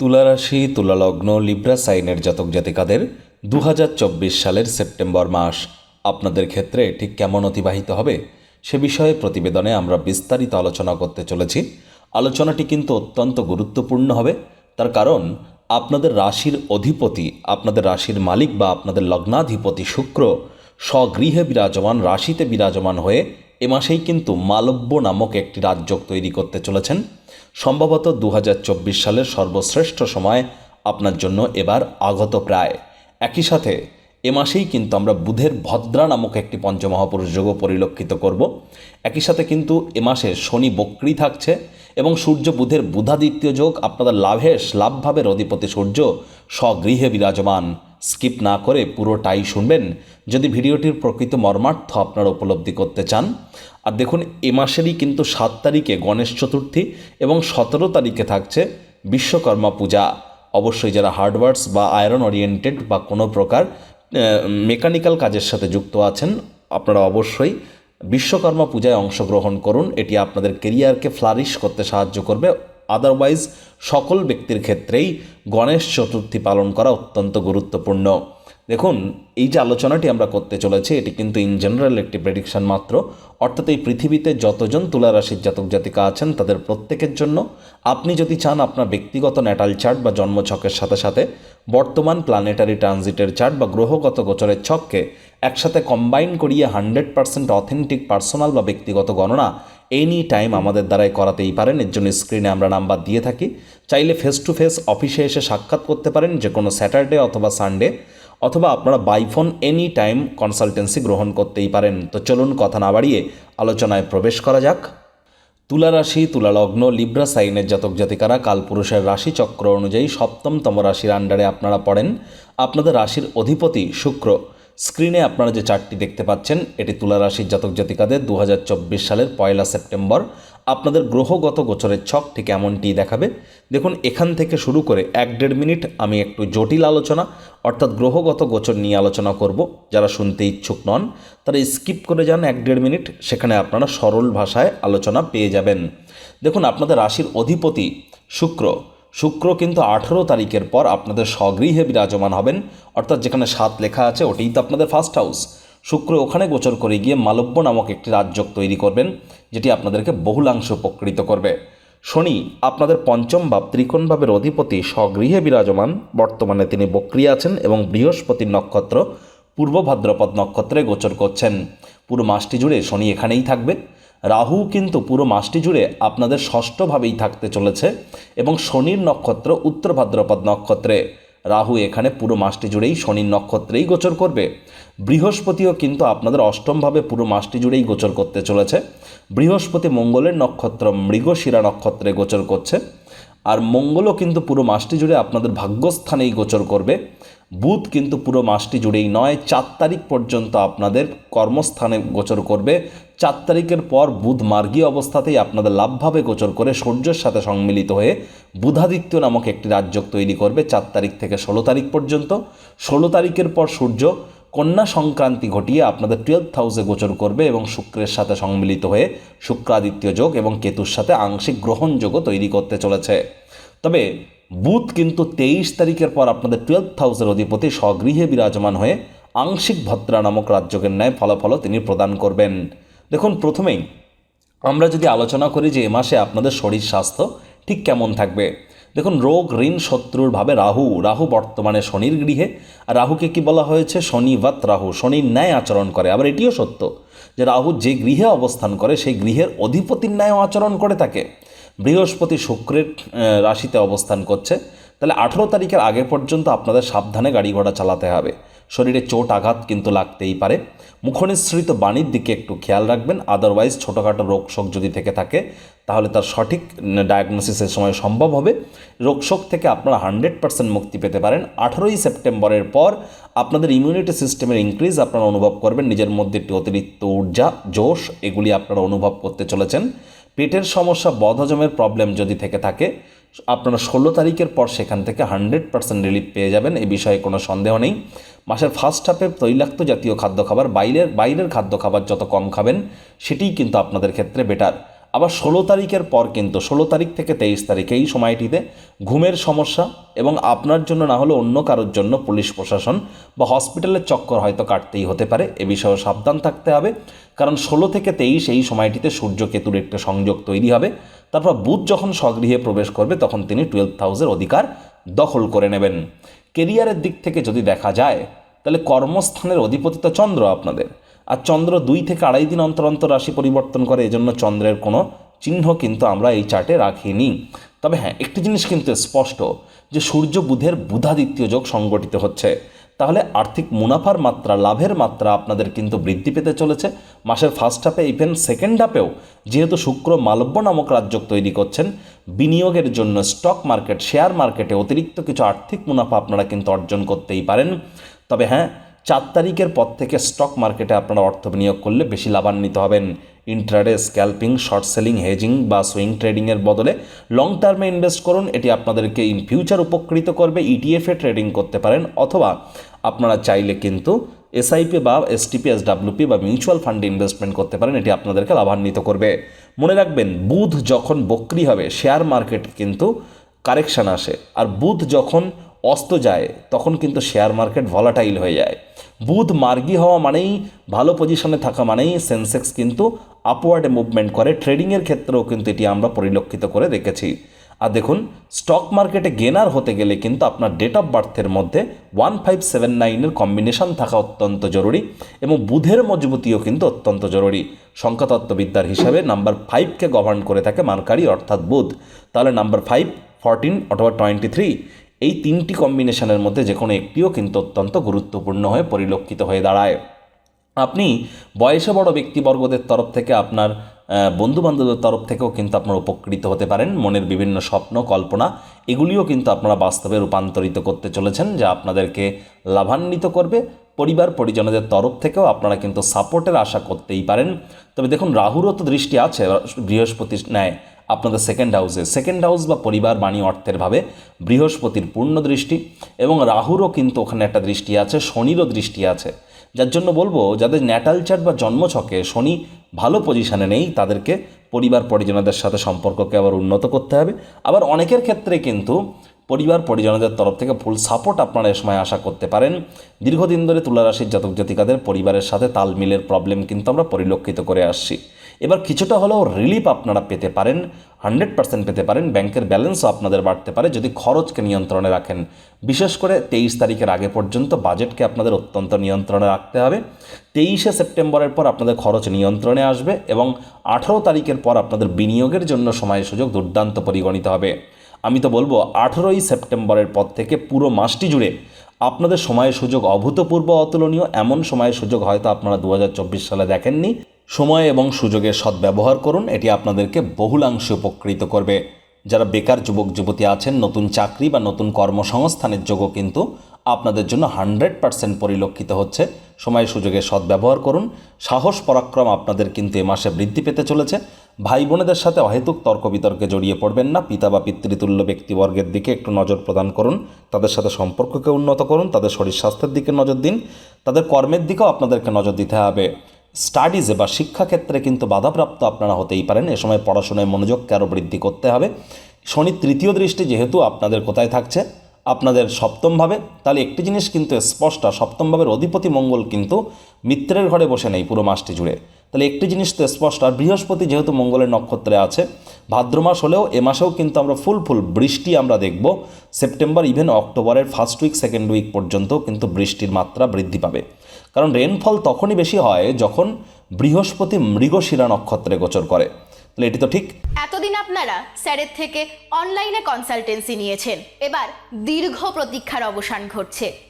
তুলারাশি, তুলালগ্ন, Libra সাইনের জাতক জাতিকাদের দু হাজার চব্বিশ সালের সেপ্টেম্বর মাস। আপনাদের ক্ষেত্রে ঠিক কেমন অতিবাহিত হবে সে বিষয়ে প্রতিবেদনে আমরা বিস্তারিত আলোচনা করতে চলেছি। আলোচনাটি কিন্তু অত্যন্ত গুরুত্বপূর্ণ হবে। তার কারণ, আপনাদের রাশির অধিপতি, আপনাদের রাশির মালিক বা আপনাদের লগ্নাধিপতি শুক্র স্বগৃহে বিরাজমান, রাশিতে বিরাজমান হয়ে এ মাসেই কিন্তু মালব্য নামক একটি রাজযোগ তৈরি করতে চলেছেন। সম্ভবত দু হাজার চব্বিশ সালের সর্বশ্রেষ্ঠ সময় আপনার জন্য এবার আগত প্রায়। একই সাথে এ মাসেই কিন্তু আমরা বুধের ভদ্রা নামক একটি পঞ্চমহাপুরুষ যোগও পরিলক্ষিত করব। একই সাথে কিন্তু এ মাসে শনি বক্রি থাকছে এবং সূর্য বুধের বুধাদিত্য যোগ আপনাদের লাভেশ লাভভাবের অধিপতি সূর্য স্বগৃহে বিরাজমান। স্কিপ না করে পুরোটাই শুনবেন। যদি ভিডিওটির প্রকৃত মর্মার্থ আপনারা উপলব্ধি করতে চান, আর দেখুন এ মাসেরই কিন্তু সাত তারিখে গণেশ চতুর্থী এবং সতেরো তারিখে থাকছে বিশ্বকর্মা পূজা। অবশ্যই যারা হার্ডওয়ার্কস বা আয়রন ওরিয়েন্টেড বা কোনো প্রকার মেকানিক্যাল কাজের সাথে যুক্ত আছেন, আপনারা অবশ্যই বিশ্বকর্মা পূজায় অংশগ্রহণ করুন। এটি আপনাদের কেরিয়ারকে ফ্লারিশ করতে সাহায্য করবে। আদারওয়াইজ সকল ব্যক্তির ক্ষেত্রেই গণেশ চতুর্থী পালন করা অত্যন্ত গুরুত্বপূর্ণ। দেখুন, এই যে আলোচনাটি আমরা করতে চলেছি, এটি কিন্তু ইন জেনারেল একটি প্রেডিকশন মাত্র। অর্থাৎ এই পৃথিবীতে যতজন তুলা রাশির জাতক জাতিকা আছেন, তাদের প্রত্যেকের জন্য আপনি যদি চান আপনার ব্যক্তিগত ন্যাটাল চার্ট বা জন্মছকের সাথে সাথে বর্তমান প্ল্যানেটারি ট্রানজিটের চার্ট বা গ্রহগত গোচরের ছককে একসাথে কম্বাইন করিয়ে হান্ড্রেড পার্সেন্ট অথেন্টিক পার্সোনাল বা ব্যক্তিগত গণনা এনি টাইম আমাদের দ্বারাই করাতেই পারেন। এর জন্য স্ক্রিনে আমরা নাম্বার দিয়ে থাকি। চাইলে ফেস টু ফেস অফিসে এসে সাক্ষাৎ করতে পারেন, যে কোনো স্যাটারডে অথবা সানডে অথবা আপনারা বাইফোন এনি টাইম কনসালটেন্সি গ্রহণ করতেই পারেন। তো চলুন কথা না বাড়িয়ে আলোচনায় প্রবেশ করা যাক। তুলা রাশি তুলালগ্ন লিব্রা সাইনের জাতক জাতিকারা কালপুরুষের রাশি চক্র অনুযায়ী সপ্তমতম রাশির আন্ডারে আপনারা পড়েন। আপনাদের রাশির অধিপতি শুক্র। স্ক্রিনে আপনারা যে চার্টটি দেখতে পাচ্ছেন, এটি তুলা রাশির জাতক জাতিকাদের দু হাজার চব্বিশ সালের পয়লা সেপ্টেম্বর। আপনাদের গ্রহগত গোচরের ছক ঠিক এমনটি দেখাবে। দেখুন, এখান থেকে শুরু করে এক দেড় মিনিট আমি একটু জটিল আলোচনা, অর্থাৎ গ্রহগত গোচর নিয়ে আলোচনা করব। যারা শুনতে ইচ্ছুক নন, তারা স্কিপ করে যান এক দেড় মিনিট, সেখানে আপনারা সরল ভাষায় আলোচনা পেয়ে যাবেন। দেখুন, আপনাদের রাশির অধিপতি শুক্র শুক্র কিন্তু আঠেরো তারিখের পর আপনাদের স্বগৃহে বিরাজমান হবেন। অর্থাৎ যেখানে সাত লেখা আছে, ওটাই তো আপনাদের ফার্স্ট হাউস শুক্র ওখানে গোচর করে গিয়ে মালব্য নামক একটি রাজযোগ তৈরি করবেন, যেটি আপনাদেরকে বহুলাংশ উপকৃত করবে। শনি, আপনাদের পঞ্চম ভাব ত্রিকোণ ভাবের অধিপতি স্বগৃহে বিরাজমান। বর্তমানে তিনি বক্রিয় আছেন এবং বৃহস্পতির নক্ষত্র পূর্ব ভাদ্রপদ নক্ষত্রে গোচর করছেন। পুরো মাসটি জুড়ে শনি এখানেই থাকবে। রাহু কিন্তু পুরো মাসটি জুড়ে আপনাদের ষষ্ঠভাবেই থাকতে চলেছে এবং শনির নক্ষত্র উত্তর ভাদ্রপদ নক্ষত্রে। রাহু এখানে পুরো মাসটি জুড়েই শনির নক্ষত্রেই গোচর করবে। বৃহস্পতিও কিন্তু আপনাদের অষ্টমভাবে পুরো মাসটি জুড়েই গোচর করতে চলেছে। বৃহস্পতি মঙ্গলের নক্ষত্র মৃগশিরা নক্ষত্রে গোচর করছে। আর মঙ্গলও কিন্তু পুরো মাসটি জুড়ে আপনাদের ভাগ্যস্থানেই গোচর করবে। বুধ কিন্তু পুরো মাসটি জুড়েই নয়, চার তারিখ পর্যন্ত আপনাদের কর্মস্থানে গোচর করবে। চার তারিখের পর বুধ মার্গী অবস্থাতেই আপনাদের লাভভাবে গোচর করে সূর্যের সাথে সম্মিলিত হয়ে বুধাদিত্য নামক একটি রাজ্যক তৈরি করবে চার তারিখ থেকে ষোলো তারিখ পর্যন্ত। ষোলো তারিখের পর সূর্য কন্যা সংক্রান্তি ঘটিয়ে আপনাদের টুয়েলভ হাউসে গোচর করবে এবং শুক্রের সাথে সম্মিলিত হয়ে শুক্রাদিত্য যোগ এবং কেতুর সাথে আংশিক গ্রহণযোগও তৈরি করতে চলেছে। তবে বুধ কিন্তু তেইশ তারিখের পর আপনাদের টুয়েলভ হাউসের অধিপতি স্বগৃহে বিরাজমান হয়ে আংশিক ভদ্রা নামক রাজ্যকের ন্যায় ফলাফলও তিনি প্রদান করবেন। দেখুন, প্রথমেই আমরা যদি আলোচনা করি যে এ মাসে আপনাদের শরীর স্বাস্থ্য ঠিক কেমন থাকবে। দেখুন, রোগ, ঋণ, শত্রুর ভাবে রাহু রাহু বর্তমানে শনির গৃহে, আর রাহুকে কি বলা হয়েছে? শনিবাত রাহু শনির ন্যায় আচরণ করে। আবার এটিও সত্য যে রাহু যে গৃহে অবস্থান করে, সেই গৃহের অধিপতির ন্যায় আচরণ করে থাকে। বৃহস্পতি শুক্রের রাশিতে অবস্থান করছে। তাহলে আঠেরো তারিখের আগে পর্যন্ত আপনাদের সাবধানে গাড়ি ঘোড়া চালাতে হবে। শরীরে চোট, আঘাত কিন্তু লাগতেই পারে। মুখনিসৃত বাণীর দিকে একটু খেয়াল রাখবেন। আদারওয়াইজ ছোটোখাটো রোগ শোক যদি থেকে থাকে, তাহলে তার সঠিক ডায়াগনোসিসের সময় সম্ভব হবে। রোগ শোক থেকে আপনারা হান্ড্রেড পার্সেন্ট মুক্তি পেতে পারেন। আঠেরোই সেপ্টেম্বরের পর আপনাদের ইমিউনিটি সিস্টেমের ইনক্রিজ আপনারা অনুভব করবেন। নিজের মধ্যে একটি অতিরিক্ত ঊর্জা, জোশ, এগুলি আপনারা অনুভব করতে চলেছেন। পেটের সমস্যা, বদহজমের প্রবলেম যদি থেকে থাকে, আপনারা ষোলো তারিখের পর সেখান থেকে হান্ড্রেড পার্সেন্ট রিলিফ পেয়ে যাবেন, এ বিষয়ে কোনো সন্দেহ নেই। মাসের ফার্স্ট হাফে তৈলাক্ত জাতীয় খাদ্য খাবার, বাইরের বাইরের খাদ্য খাবার যত কম খাবেন, সেটিই কিন্তু আপনাদের ক্ষেত্রে বেটার আবার ষোলো তারিখের পর কিন্তু, ষোলো তারিখ থেকে তেইশ তারিখ এই সময়টিতে ঘুমের সমস্যা এবং আপনার জন্য না হলে অন্য কারোর জন্য পুলিশ প্রশাসন বা হসপিটালের চক্কর হয়তো কাটতেই হতে পারে, এ বিষয়েও সাবধান থাকতে হবে। কারণ ষোলো থেকে তেইশ এই সময়টিতে সূর্য কেতুর একটা সংযোগ তৈরি হবে। তারপর বুধ যখন স্বগৃহে প্রবেশ করবে, তখন তিনি টুয়েলভ হাউসের অধিকার দখল করে নেবেন। কেরিয়ারের দিক থেকে যদি দেখা যায়, তাহলে কর্মস্থানের অধিপতি তো চন্দ্র আপনাদের। আর চন্দ্র দুই থেকে আড়াই দিন অন্তর অন্তর রাশি পরিবর্তন করে, এজন্য চন্দ্রের কোনো চিহ্ন কিন্তু আমরা এই চার্টে রাখিনি। তবে হ্যাঁ একটি জিনিস কিন্তু স্পষ্ট, যে সূর্য বুধের বুধাদিত্য যোগ সংগঠিত হচ্ছে। তাহলে আর্থিক মুনাফার মাত্রা, লাভের মাত্রা আপনাদের কিন্তু বৃদ্ধি পেতে চলেছে। মাসের ফার্স্ট হাফে ইভেন সেকেন্ড হাফেও যেহেতু শুক্র মালব্য নামক রাজ্য তৈরি করছেন, বিনিয়োগের জন্য স্টক মার্কেট শেয়ার মার্কেটে অতিরিক্ত কিছু আর্থিক মুনাফা আপনারা কিন্তু অর্জন করতেই পারেন। তবে হ্যাঁ চার তারিখের পর থেকে স্টক মার্কেটে আপনারা অর্থ বিনিয়োগ করলে বেশি লাভান্বিত হবেন। Intraday scalping short selling hedging বা সুইং ট্রেডিংয়ের বদলে লং টার্মে ইনভেস্ট করুন। এটি আপনাদেরকে ইন ফিউচার উপকৃত করবে। ইটিএফে ট্রেডিং করতে পারেন অথবা আপনারা চাইলে কিন্তু এসআইপি বা এসটিপি এসডাব্লিউপি বা মিউচুয়াল ফান্ডে ইনভেস্টমেন্ট করতে পারেন। এটি আপনাদেরকে লাভান্বিত করবে। মনে রাখবেন, বুধ যখন বক্রি হবে শেয়ার মার্কেট কিন্তু কারেকশান আসে। আর বুধ যখন অস্ত যায়, তখন কিন্তু শেয়ার মার্কেট ভলাটাইল হয়ে যায়। বুধ মার্গী হওয়া মানেই ভালো পজিশনে থাকা মানেই সেন্সেক্স কিন্তু আপওয়ার্ডে মুভমেন্ট করে। ট্রেডিংয়ের ক্ষেত্রেও কিন্তু এটি আমরা পরিলক্ষিত করে দেখেছি। আর দেখুন স্টক মার্কেটে গেনার হতে গেলে কিন্তু আপনার ডেট অফ বার্থের মধ্যে ওয়ান ফাইভ সেভেন নাইনের কম্বিনেশন থাকা অত্যন্ত জরুরি এবং বুধের মজবুতিও কিন্তু অত্যন্ত জরুরি। সংখ্যাতত্ত্ববিদ্যার হিসাবে নাম্বার ফাইভকে গভর্ন করে থাকে মার্কারি অর্থাৎ বুধ। তাহলে নাম্বার ফাইভ ফরটিন অথবা টোয়েন্টি থ্রি এই তিনটি কম্বিনেশনের মধ্যে যে কোনো একটিও কিন্তু অত্যন্ত গুরুত্বপূর্ণ হয়ে পরিলক্ষিত হয়ে দাঁড়ায়। আপনি বয়সে বড় ব্যক্তিবর্গদের তরফ থেকে আপনার বন্ধু বান্ধবের তরফ থেকেও কিন্তু আপনারা উপকৃত হতে পারেন। মনের বিভিন্ন স্বপ্ন, কল্পনা, এগুলিও কিন্তু আপনারা বাস্তবে রূপান্তরিত করতে চলেছেন, যা আপনাদেরকে লাভান্বিত করবে। পরিবার, পরিজনদের তরফ থেকেও আপনারা কিন্তু সাপোর্টের আশা করতেই পারেন। তবে দেখুন, রাহুরও তো দৃষ্টি আছে বৃহস্পতির ন্যায় আপনাদের সেকেন্ড হাউসে সেকেন্ড হাউস বা পরিবার বাণী অর্থের ভাবে বৃহস্পতির পূর্ণ দৃষ্টি এবং রাহুরও কিন্তু ওখানে একটা দৃষ্টি আছে, শনিরও দৃষ্টি আছে। যার জন্য বলব, যাদের ন্যাটাল চার্ট বা জন্মছকে শনি ভালো পজিশানে নেই, তাদেরকে পরিবার পরিজনদের সাথে সম্পর্ককে আবার উন্নত করতে হবে। আবার অনেকের ক্ষেত্রে কিন্তু পরিবার পরিজনদের তরফ থেকে ফুল সাপোর্ট আপনারা এ সময় আশা করতে পারেন। দীর্ঘদিন ধরে তুলা রাশির জাতক জাতিকাদের পরিবারের সাথে তাল মিলের প্রবলেম কিন্তু আমরা পরিলক্ষিত করে আসছি। এবার কিছুটা হলেও রিলিফ আপনারা পেতে পারেন হান্ড্রেড পার্সেন্ট পেতে পারেন, ব্যাংকের ব্যালেন্সও আপনাদের বাড়তে পারে যদি খরচকে নিয়ন্ত্রণে রাখেন। বিশেষ করে তেইশ তারিখের আগে পর্যন্ত বাজেটকে আপনাদের অত্যন্ত নিয়ন্ত্রণে রাখতে হবে। তেইশে সেপ্টেম্বরের পর আপনাদের খরচ নিয়ন্ত্রণে আসবে এবং আঠারো তারিখের পর আপনাদের বিনিয়োগের জন্য সময় সুযোগ দুর্দান্ত পরিগণিত হবে। আমি তো বলব, আঠেরোই সেপ্টেম্বরের পর থেকে পুরো মাসটি জুড়ে আপনাদের সময়ের সুযোগ অভূতপূর্ব অতুলনীয়। এমন সময়ের সুযোগ হয়তো আপনারা দু হাজার চব্বিশ সালে দেখেননি। সময় এবং সুযোগের সদ্ব্যবহার করুন, এটি আপনাদেরকে বহুলাংশে উপকৃত করবে। যারা বেকার যুবক, যুবতী আছেন, নতুন চাকরি বা নতুন কর্মসংস্থানের যোগও কিন্তু আপনাদের জন্য হান্ড্রেড পার্সেন্ট পরিলক্ষিত হচ্ছে। সময়, সুযোগের সদ্ব্যবহার করুন, সাহস, পরাক্রম আপনাদের কিন্তু এ মাসে বৃদ্ধি পেতে চলেছে। ভাই বোনেদের সাথে অহেতুক তর্ক বিতর্কে জড়িয়ে পড়বেন না, পিতা বা পিতৃতুল্য ব্যক্তিবর্গের দিকে একটু নজর প্রদান করুন, তাদের সাথে সম্পর্ককে উন্নত করুন, তাদের শরীর স্বাস্থ্যের দিকে নজর দিন, তাদের কর্মের দিকেও আপনাদেরকে নজর দিতে হবে। স্টাডিজে বা শিক্ষাক্ষেত্রে কিন্তু বাধাপ্রাপ্ত আপনারা হতেই পারেন। এ সময় পড়াশোনায় মনোযোগকে আরও বৃদ্ধি করতে হবে। শনি তৃতীয় দৃষ্টি যেহেতু আপনাদের কোথায় থাকছে, আপনাদের সপ্তমভাবে তাহলে একটি জিনিস কিন্তু স্পষ্ট সপ্তমভাবের অধিপতি মঙ্গল কিন্তু মিত্রের ঘরে বসে নেই পুরো মাসটি জুড়ে। তাহলে একটি জিনিস তো স্পষ্ট, আর বৃহস্পতি যেহেতু মঙ্গলের নক্ষত্রে আছে, ভাদ্র মাস হলেও এ মাসেও কিন্তু আমরা ফুল ফুল বৃষ্টি আমরা দেখব। সেপ্টেম্বর ইভেন অক্টোবরের ফার্স্ট উইক সেকেন্ড উইক পর্যন্ত কিন্তু বৃষ্টির মাত্রা বৃদ্ধি পাবে। কারণ রেনফল তখনই বেশি হয় যখন বৃহস্পতি মৃগশিরা নক্ষত্রে গোচর করে। তাহলে এটি তো ঠিক। এতদিন আপনারা স্যারের থেকে অনলাইনে কনসালটেন্সি নিয়েছেন। এবার দীর্ঘ প্রতীক্ষার অবসান ঘটছে।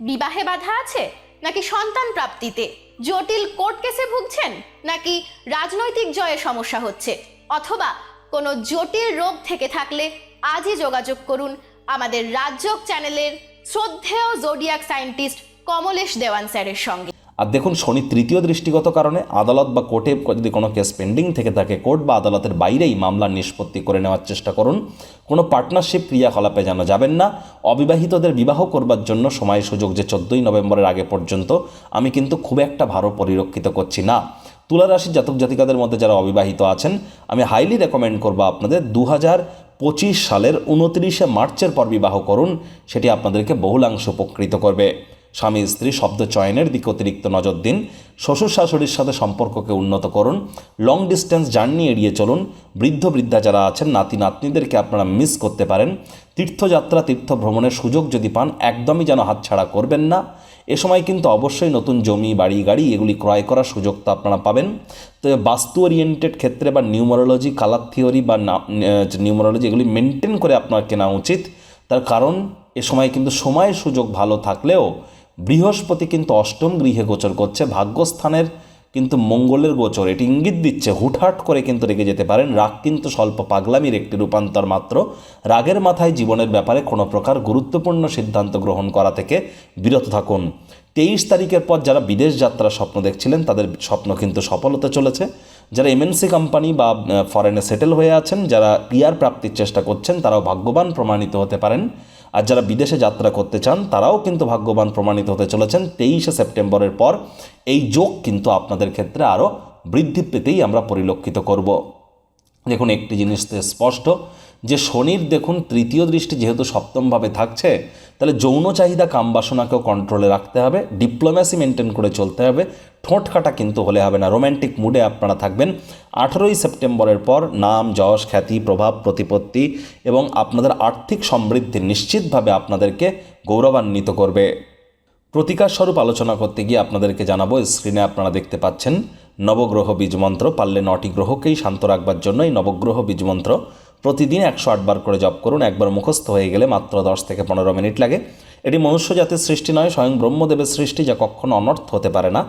বিবাহে বাধা আছে? নাকি সন্তান প্রাপ্তিতে? জটিল কোর্ট কেসে ভুগছেন? নাকি রাজনৈতিক জয়ে সমস্যা হচ্ছে? অথবা কোনো জটিল রোগ থেকে থাকলে আজই যোগাযোগ করুন আমাদের রাজযোগ চ্যানেলের শ্রদ্ধেয় জোডিয়াক সায়েন্টিস্ট কমলেশ দেওয়ান স্যারের সঙ্গে। আর দেখুন শনি তৃতীয় দৃষ্টিগত কারণে আদালত বা কোর্টে যদি কোনো কেস পেন্ডিং থেকে থাকে, কোর্ট বা আদালতের বাইরেই মামলার নিষ্পত্তি করে নেওয়ার চেষ্টা করুন। কোনো পার্টনারশিপ ক্রিয়াকলাপে যেন যাবেন না। অবিবাহিতদের বিবাহ করবার জন্য সময় সুযোগ যে চোদ্দোই নভেম্বরের আগে পর্যন্ত, আমি কিন্তু খুব একটা ভালো পরিলক্ষিত করছি না। তুলা রাশির জাতক জাতিকাদের মধ্যে যারা অবিবাহিত আছেন, আমি হাইলি রেকমেন্ড করব আপনাদের দু পঁচিশ সালের উনত্রিশে মার্চের পর বিবাহ করুন। সেটি আপনাদেরকে বহুলাংশ উপকৃত করবে। স্বামী স্ত্রী শব্দ চয়নের দিকে অতিরিক্ত নজর দিন। শ্বশুর শাশুড়ির সাথে সম্পর্ককে উন্নত করুন। লং ডিস্টেন্স জার্নি এড়িয়ে চলুন। বৃদ্ধ বৃদ্ধা যারা আছেন, নাতি নাতনিদেরকে আপনারা মিস করতে পারেন। তীর্থযাত্রা, তীর্থ ভ্রমণের সুযোগ যদি পান, একদমই যেন হাতছাড়া করবেন না। এ সময় কিন্তু অবশ্যই নতুন জমি, বাড়ি, গাড়ি, এগুলি ক্রয় করার সুযোগ তো আপনারা পাবেন। তো বাস্তু ওরিয়েন্টেড ক্ষেত্রে বা নিউমারোলজি কালার থিওরি বা নিউমারোলজি এগুলি মেনটেন করে আপনার কেনা উচিত। তার কারণ, এ সময় কিন্তু সময় সুযোগ ভালো থাকলেও বৃহস্পতি কিন্তু অষ্টম গৃহে গোচর করছে, ভাগ্যস্থানের কিন্তু মঙ্গলের গোচর। এটি ইঙ্গিত দিচ্ছে, হুটহাট করে কিন্তু রেগে যেতে পারেন। রাগ কিন্তু স্বল্প পাগলামির একটি রূপান্তর মাত্র। রাগের মাথায় জীবনের ব্যাপারে কোনো প্রকার গুরুত্বপূর্ণ সিদ্ধান্ত গ্রহণ করা থেকে বিরত থাকুন। তেইশ তারিখের পর যারা বিদেশ যাত্রার স্বপ্ন দেখছিলেন, তাদের স্বপ্ন কিন্তু সফল হতে চলেছে। যারা এমএনসি কোম্পানি বা ফরেনে সেটেল হয়ে আছেন, যারা পিয়ার প্রাপ্তির চেষ্টা করছেন, তারাও ভাগ্যবান প্রমাণিত হতে পারেন। আর যারা বিদেশে যাত্রা করতে চান, তারাও কিন্তু ভাগ্যবান প্রমাণিত হতে চলেছেন। তেইশে সেপ্টেম্বরের পর এই যোগ কিন্তু আপনাদের ক্ষেত্রে আরও বৃদ্ধি পেতেই আমরা পরিলক্ষিত করব। দেখুন, একটি জিনিস স্পষ্ট যে শনির দেখুন তৃতীয় দৃষ্টি যেহেতু সপ্তমভাবে থাকছে, তাহলে যৌন চাহিদা কামবাসনাকেও কন্ট্রোলে রাখতে হবে ডিপ্লোম্যাসি মেনটেন করে চলতে হবে, ঠোঁট কাটা কিন্তু হলে হবে না। রোম্যান্টিক মুডে আপনারা থাকবেন। আঠেরোই সেপ্টেম্বরের পর নাম, যশ, খ্যাতি, প্রভাব, প্রতিপত্তি এবং আপনাদের আর্থিক সমৃদ্ধি নিশ্চিতভাবে আপনাদেরকে গৌরবান্বিত করবে। প্রতিকার স্বরূপ আলোচনা করতে গিয়ে আপনাদেরকে জানাব স্ক্রিনে আপনারা দেখতে পাচ্ছেন, নবগ্রহ বীজমন্ত্র, পারলে নটি গ্রহকেই শান্ত রাখবার জন্য এই নবগ্রহ বীজমন্ত্র প্রতিদিন একশো আটবার করে জপ করুন, একবার মুখস্থ হয়ে গেলে মাত্র দশ থেকে পনেরো মিনিট লাগে। এটি মনুষ্য জাতির সৃষ্টি নয়, স্বয়ং ব্রহ্মদেবের সৃষ্টি যা কখনো অনর্থ হতে পারে না।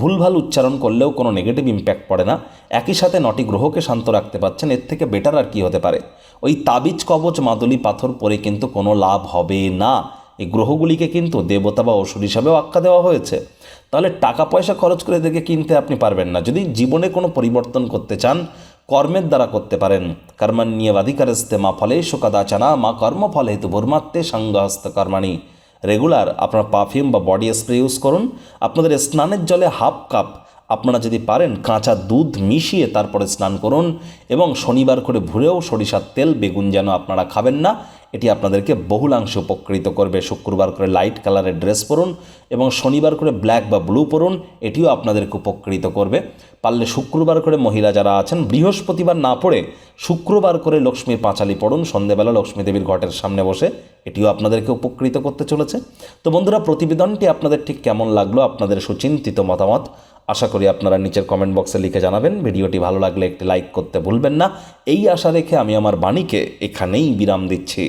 ভুলভাল উচ্চারণ করলেও কোনো নেগেটিভ ইম্প্যাক্ট পড়ে না। একই সাথে নটি গ্রহকে শান্ত রাখতে পারছেন, এর থেকে বেটার আর কি হতে পারে? ওই তাবিজ, কবচ, মাদুলি, পাথর পরে কিন্তু কোনো লাভ হবে না। এই গ্রহগুলিকে কিন্তু দেবতা বা ওষুধ হিসাবেও আখ্যা দেওয়া হয়েছে। তাহলে টাকা পয়সা খরচ করে এদেরকে কিনতে আপনি পারবেন না। যদি জীবনে কোনো পরিবর্তন করতে চান কর্মের দ্বারা করতে পারেন। কর্মান্যবাধিকারস্তে মা ফলে শোকাদাচানা মা কর্মফল হেতু ভূর্মাত্মে সাঙ্গহস্ত কর্মাণি। রেগুলার আপনার পারফিউম বা বডি স্প্রে ইউজ করুন। আপনাদের স্নানের জলে হাফ কাপ আপনারা যদি পারেন কাঁচা দুধ মিশিয়ে তারপরে স্নান করুন এবং শনিবার করে ভুলেও সরিষার তেল, বেগুন যেন আপনারা খাবেন না এটি আপনাদেরকে বহুলাংশে উপকৃত করবে। শুক্রবার করে লাইট কালারের ড্রেস পরুন এবং শনিবার করে ব্ল্যাক বা ব্লু পরুন, এটিও আপনাদেরকে উপকৃত করবে। পারলে শুক্রবার করে মহিলা যারা আছেন, বৃহস্পতিবার না পড়ে শুক্রবার করে লক্ষ্মীর পাঁচালি পড়ুন, সন্ধেবেলা লক্ষ্মী দেবীর ঘটের সামনে বসে, এটিও আপনাদেরকে উপকৃত করতে চলেছে। তো বন্ধুরা, প্রতিবেদনটি আপনাদের ঠিক কেমন লাগল, আপনাদের সুচিন্তিত মতামত, আশা করি আপনারা নিচের কমেন্ট বক্সে লিখে জানাবেন। ভিডিওটি ভালো লাগলে একটি লাইক করতে ভুলবেন না। এই আশা রেখে আমি আমার বাণীকে এখানেই বিরাম দিচ্ছি।